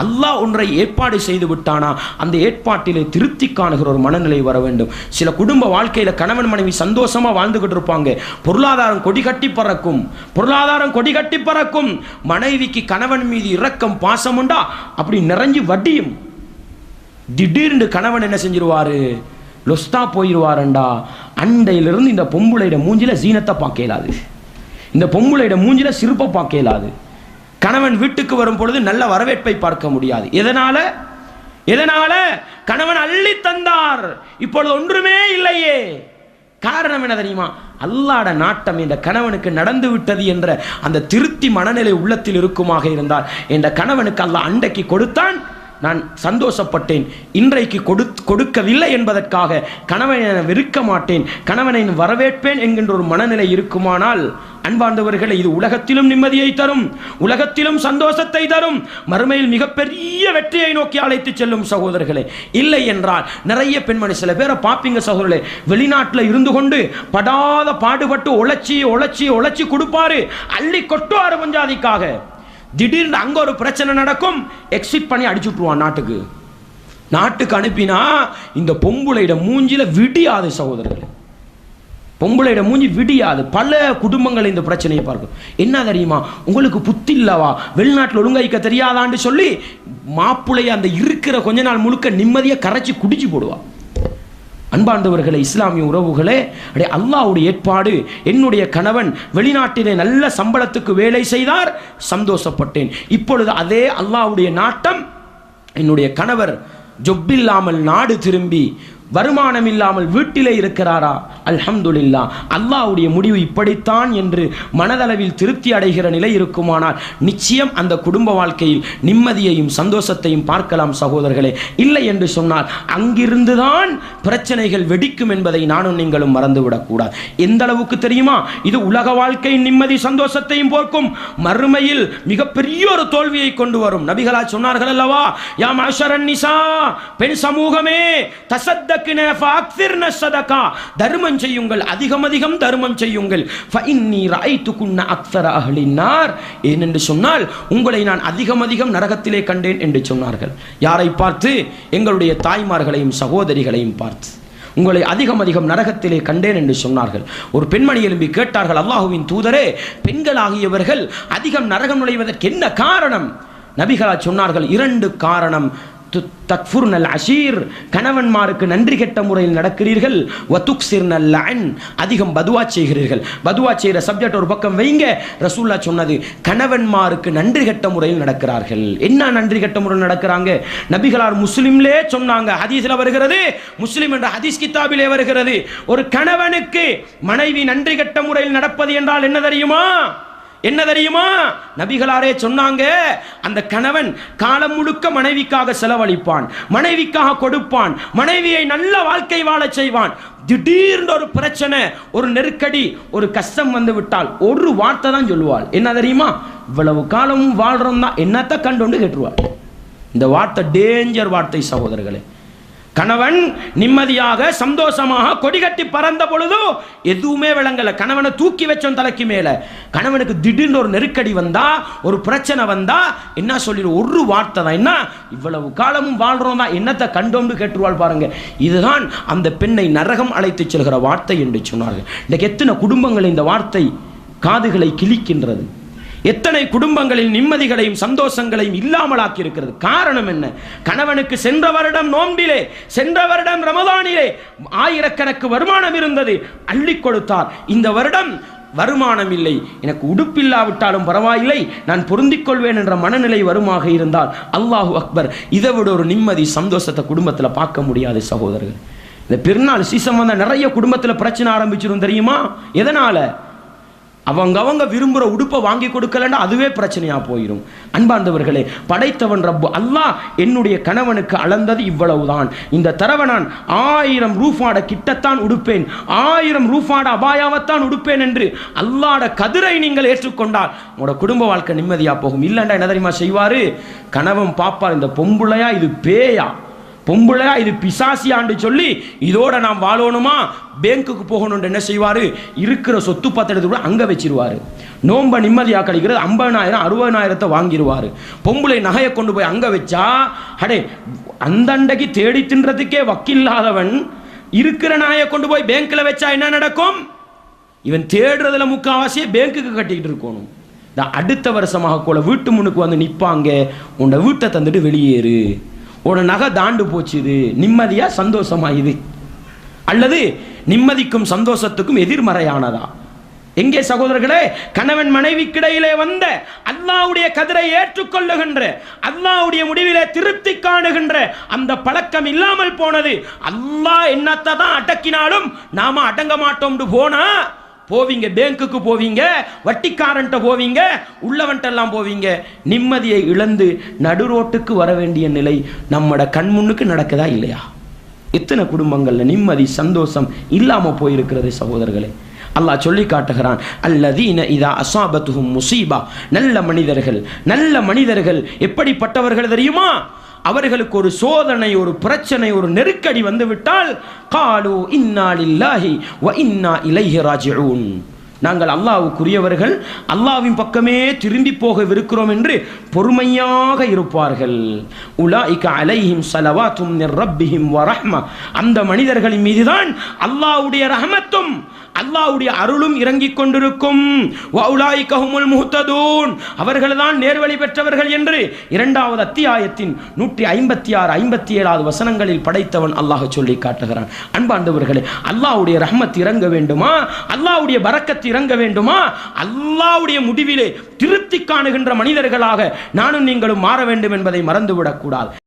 அல்லாஹ் ஒன்றை ஏற்பாடு செய்து விட்டானா? அந்த ஏற்பாட்டிலே திருப்தி காணுகிற ஒரு மனநிலை வர வேண்டும். சில குடும்ப வாழ்க்கையில் கணவன் மனைவி சந்தோஷமா வாழ்ந்துகிட்டு இருப்பாங்க. பொருளாதாரம் கொடி கட்டி பறக்கும். பொருளாதாரம் கொடி கட்டி பறக்கும். மனைவிக்கு கணவன் மீது இரக்கம் பாசம் உண்டா? அப்படி நிறைஞ்சு வட்டியும். திடீர்னு கணவன் என்ன செஞ்சிருவாரு? லொஸ்தா போயிடுவாரண்டா அண்டையிலிருந்து இந்த பொம்புளையிட மூஞ்சில சீனத்தை பார்க்க இயலாது. இந்த பொம்புளையிட மூஞ்சில சிறுப்பை பார்க்க இயலாது. கணவன் வீட்டுக்கு வரும் பொழுது நல்ல வரவேற்பை பார்க்க முடியாது. எதனால? எதனால? கணவன் அள்ளி தந்தார். இப்பொழுது ஒன்றுமே இல்லையே. காரணம் என்ன தெரியுமா? அல்லாட நாட்டம் இந்த கணவனுக்கு நடந்து விட்டது என்ற அந்த திருப்தி மனநிலை உள்ளத்தில் இருக்குமாக இருந்தால் இந்த கணவனுக்கு அல்லாஹ் அண்டைக்கு கொடுத்தான் நான் சந்தோஷப்பட்டேன். இன்றைக்கு கொடு கொடுக்கவில்லை என்பதற்காக கணவனை வெறுக்க மாட்டேன். கணவனை வரவேற்பேன் என்கின்ற ஒரு மனநிலை இருக்குமானால் அன்பார்ந்தவர்களை இது உலகத்திலும் நிம்மதியை தரும். உலகத்திலும் சந்தோஷத்தை தரும். மறுமையில் மிகப்பெரிய வெற்றியை நோக்கி அழைத்து செல்லும் சகோதரர்களே இல்லை என்றால் நிறைய பெண்மணி சில பேரை பார்ப்பீங்க சகோதரர்களே வெளிநாட்டில் இருந்து கொண்டு படாத பாடுபட்டு உழைச்சி உழைச்சி உழைச்சி கொடுப்பாரு. அள்ளி கொட்டுவாரு பஞ்சாதிக்காக திடீர்னு அங்க ஒரு பிரச்சனை நடக்கும் எக்ஸிட் பண்ணி அடிச்சு விட்டுருவான் நாட்டுக்கு. நாட்டுக்கு அனுப்பினா இந்த பொம்புளையிட மூஞ்சில விடியாது சகோதரர்கள். பொம்பளையிட மூஞ்சி விடியாது. பல குடும்பங்கள் இந்த பிரச்சனையை பார்க்கும். என்ன தெரியுமா? உங்களுக்கு புத்தி இல்லவா? வெளிநாட்டில் ஒழுங்காய்க்க தெரியாதான்னு சொல்லி மாப்பிள்ளைய அந்த இருக்கிற கொஞ்ச நாள் முழுக்க நிம்மதியாக கரைச்சி குடிச்சு போடுவா. அன்பார்ந்தவர்களே இஸ்லாமிய உறவுகளே அடே அல்லாஹ்வுடைய ஏற்பாடு என்னுடைய கணவன் வெளிநாட்டிலே நல்ல சம்பளத்துக்கு வேலை செய்தார் சந்தோஷப்பட்டேன். இப்பொழுது அதே அல்லாஹ்வுடைய நாட்டம் என்னுடைய கணவர் ஜொப்பில்லாமல் நாடு திரும்பி வருமானம் இல்லாமல் வீட்டிலே இருக்கிறாரா? அல்ஹம்துலில்லா. அல்லாஹ்வுடைய முடிவு இப்படித்தான் என்று மனதளவில் திருப்தி அடைகிற நிலை இருக்குமானால் நிச்சயம் அந்த குடும்ப வாழ்க்கையில் நிம்மதியையும் சந்தோஷத்தையும் பார்க்கலாம் சகோதரர்களே. இல்லை என்று சொன்னால் அங்கிருந்துதான் பிரச்சனைகள் வெடிக்கும் என்பதை நானும் நீங்களும் மறந்துவிடக்கூடாது. எந்த அளவுக்கு தெரியுமா? இது உலக வாழ்க்கையின் நிம்மதி சந்தோஷத்தையும் போர்க்கும் மறுமையில் மிகப்பெரிய ஒரு தோல்வியை கொண்டு வரும். நபிகளா சொன்னார்கள் அல்லவா? யா மாஷரன் நிசா பெண் சமூகமே தசத்த தர்மம் செய்யுங்கள் அதிகம் அதிகம் தர்மம் செய்யுங்கள். ஃபஇன்னி ரஐத்துகுன்ன அக்ஸர ஏனென்று சொன்னால் உங்களை நான் அதிகம் அதிகம் நரகத்திலே கண்டேன் என்று சொன்னார்கள். யாரை பார்த்து? எங்களுடைய தாய்மார்களையும் சகோதரிகளையும் பார்த்து. உங்களை அதிகம் அதிகம் நரகத்திலே கண்டேன் என்று சொன்னார்கள். ஒரு பெண்மணி எழும்பி கேட்டார்கள் அல்லாஹுவின் தூதரே பெண்களாகியவர்கள் அதிகம் நரகம் நுழைவதற்கு என்ன காரணம்? நபிகளா சொன்னார்கள் இரண்டு காரணம். கணவன்மாருக்கு நன்றி கெட்ட முறையில் நடக்கிறீர்கள். வத்துக்சிர்னல் லஅன் அதிகம் பதுவா செய்கிறீர்கள். பதுவா செய்கிற சப்ஜெக்ட் ஒரு பக்கம் வைங்க. ரசூல்லா சொன்னது கணவன்மாருக்கு நன்றி கெட்ட முறையில் நடக்கிறார்கள். என்ன நன்றி கெட்ட முறையில் நடக்கிறாங்க? நபிகளார் முஸ்லிம்லே சொன்னாங்க ஹதீஸில் வருகிறது. முஸ்லிம் என்ற ஹதீஸ் கிதாபிலே வருகிறது. ஒரு கணவனுக்கு மனைவி நன்றி கெட்ட முறையில் நடப்பது என்றால் என்ன தெரியுமா? என்ன தெரியுமா? நபிகளாரே சொன்னாங்க அந்த கணவன் காலம் முழுக்க மனைவிக்காக செலவழிப்பான் மனைவிக்காக கொடுப்பான் மனைவியை நல்ல வாழ்க்கை வாழச் செய்வான். திடீர்னு ஒரு பிரச்சனை ஒரு நெருக்கடி ஒரு கஷ்டம் வந்து விட்டால் ஒரு வார்த்தை தான் சொல்லுவாள். என்ன தெரியுமா? இவ்வளவு காலமும் வாழ்றோம் தான் என்னத்தை கண்டு கேட்டுருவாள்? இந்த வார்த்தை டேஞ்சர் வார்த்தை சகோதரர்களே. கணவன் நிம்மதியாக சந்தோஷமாக கொடிகட்டி பறந்த பொழுதோ எதுவுமே விளங்கல. கணவனை தூக்கி வச்சோம் தலைக்கு மேல. கணவனுக்கு திடீர்னு ஒரு நெருக்கடி வந்தா ஒரு பிரச்சனை வந்தா என்ன சொல்லிடு ஒரு வார்த்தை தான். என்ன? இவ்வளவு காலமும் வாழ்றோம்? தான் என்னத்தை கண்டோம்னு கேட்டுருவாள் பாருங்க. இதுதான் அந்த பெண்ணை நரகம் அழைத்து செல்கிற வார்த்தை என்று சொன்னார்கள். இன்னைக்கு எத்தனை குடும்பங்கள் இந்த வார்த்தை காதுகளை கிழிக்கின்றது. எத்தனை குடும்பங்களில் நிம்மதிகளையும் சந்தோஷங்களையும் இல்லாமலாக்கி இருக்கிறது காரணம் என்ன? கணவனுக்கு சென்ற வருடம் நோம்பிலே சென்ற வருடம் ரமதானிலே ஆயிரக்கணக்கு வருமானம் இருந்தது. அள்ளி கொடுத்தார். இந்த வருடம் வருமானம் இல்லை. எனக்கு உடுப்பில்லாவிட்டாலும் பரவாயில்லை. நான் பொருந்திக் கொள்வேன் என்ற மனநிலை வருமாக இருந்தால் அல்லாஹு அக்பர் இதை விட ஒரு நிம்மதி சந்தோஷத்தை குடும்பத்தில் பார்க்க முடியாது சகோதரர்கள். இந்த பெருநாள் சீசன் வந்த நிறைய குடும்பத்தில் பிரச்சனை ஆரம்பிச்சிடும் தெரியுமா? எதனால்? அவங்கவங்க விரும்புகிற உடுப்பை வாங்கி கொடுக்கலன்னா அதுவே பிரச்சனையாக போயிடும் அன்பார்ந்தவர்களே படைத்தவன் ரப்பு அல்லாஹ் என்னுடைய கணவனுக்கு அளந்தது இவ்வளவுதான். இந்த தரவை நான் ஆயிரம் ரூஃபாட கிட்டத்தான் உடுப்பேன். ஆயிரம் ரூஃபாட அபாயாவத்தான் உடுப்பேன் என்று அல்லாட கதிரை நீங்கள் ஏற்றுக்கொண்டால் உங்களோட குடும்ப வாழ்க்கை நிம்மதியாக போகும். இல்லைண்டா என்ன தெரியுமா செய்வாரு? கணவன் பாப்பார் இந்த பொம்புளையா இது பேயா? பொம்பளையா இது பிசாசியான்னு சொல்லி இதோட நாம் வாழணுமா? பேங்க்குக்கு போகணும்னு என்ன செய்வார்? இருக்கிற சொத்து பத்திரத்தை கூட அங்கே வச்சிருவார். நோம்ப நிம்மதியாக கழிக்கிறது ஐம்பதனாயிரம் அறுபதனாயிரத்தை வாங்கிடுவார் பொம்பளை நகையை கொண்டு போய் அங்கே வச்சா அடே அந்தண்டைக்கு தேடி தின்றதுக்கே வக்கில்லாதவன் இருக்கிற நாயை கொண்டு போய் பேங்க்கில் வச்சா என்ன நடக்கும்? இவன் தேடுறதுல முக்காவாசியே பேங்க்குக்கு கட்டிக்கிட்டு இருக்கணும். இந்த அடுத்த வருஷமாக கூட வீட்டு முன்னுக்கு வந்து நிற்பாங்க உன்னோட வீட்டை தந்துட்டு வெளியேறு. ஒரு நகை தாண்டு போச்சுது நிம்மதியாக சந்தோஷமா இது அல்லது நிம்மதிக்கும் சந்தோஷத்துக்கும் எதிர்மறையானதா? எங்கே சகோதரர்களே கணவன் மனைவிக்கிடையிலே வந்த அல்லாவுடைய கதிரை ஏற்றுக்கொள்ளுகின்ற அல்லாவுடைய முடிவிலே திருப்தி காணுகின்ற அந்த பழக்கம் இல்லாமல் போனது. அல்லாஹ் என்னத்தை தான் அடக்கினாலும் நாம அடங்க மாட்டோம்னு போனா போவீங்க பேங்க்குக்கு போவீங்க வட்டிக்காரன்ட்ட போவீங்க உள்ளவன்ட்டெல்லாம் போவீங்க. நிம்மதியை இழந்து நடுரோட்டுக்கு வர வேண்டிய நிலை நம்மட கண்முன்னுக்கு நடக்குதா இல்லையா? எத்தனை குடும்பங்களில் நிம்மதி சந்தோஷம் இல்லாமல் போயிருக்கிறது சகோதரர்களே. அல்லாஹ் சொல்லி காட்டுகிறான் அல்லதீன இதா அசாபத்துஹும் முசீபா. நல்ல மனிதர்கள் நல்ல மனிதர்கள் எப்படிப்பட்டவர்கள் தெரியுமா? அவர்களுக்கு ஒரு சோதனை ஒரு பிரச்சனை ஒரு நெருக்கடி வந்துவிட்டால் காலு இன்னாலில்லாஹி வ இன்னா இலைஹி ராஜிஊன். நாங்கள் அல்லாவுக்குரியவர்கள் அல்லாஹ்வின் பக்கமே திரும்பி போகவிருக்கிறோம் என்று பொறுமையாக இருப்பார்கள். உலாய்க அலைஹிம் சலவாத்தும் ரப்பிஹிம் வ ரஹ்ம. அந்த மனிதர்களின் மீதுதான் அல்லாஹ்வுடைய ரஹமத்தும் அல்லாவுடைய அருளும் இறங்கிக் கொண்டிருக்கும். வ உலாயிக முஹ்ததூன். அவர்கள்தான் நேர்வழி பெற்றவர்கள் என்று இரண்டாவது அத்தியாயத்தின் நூற்றி ஐம்பத்தி ஆறு ஐம்பத்தி ஏழாவது வசனங்களில் படைத்தவன் அல்லாஹ் சொல்லி காட்டுகிறான். அன்பாண்டவர்களே அல்லாஹ்வுடைய ரஹ்மத் இறங்க வேண்டுமா? அல்லாவுடைய பரக்கத் இறங்க வேண்டுமா? அல்லாவுடைய முடிவிலே திருப்தி காணுகின்ற மனிதர்களாக நானும் நீங்களும் மாற வேண்டும் என்பதை மறந்துவிடக்கூடாது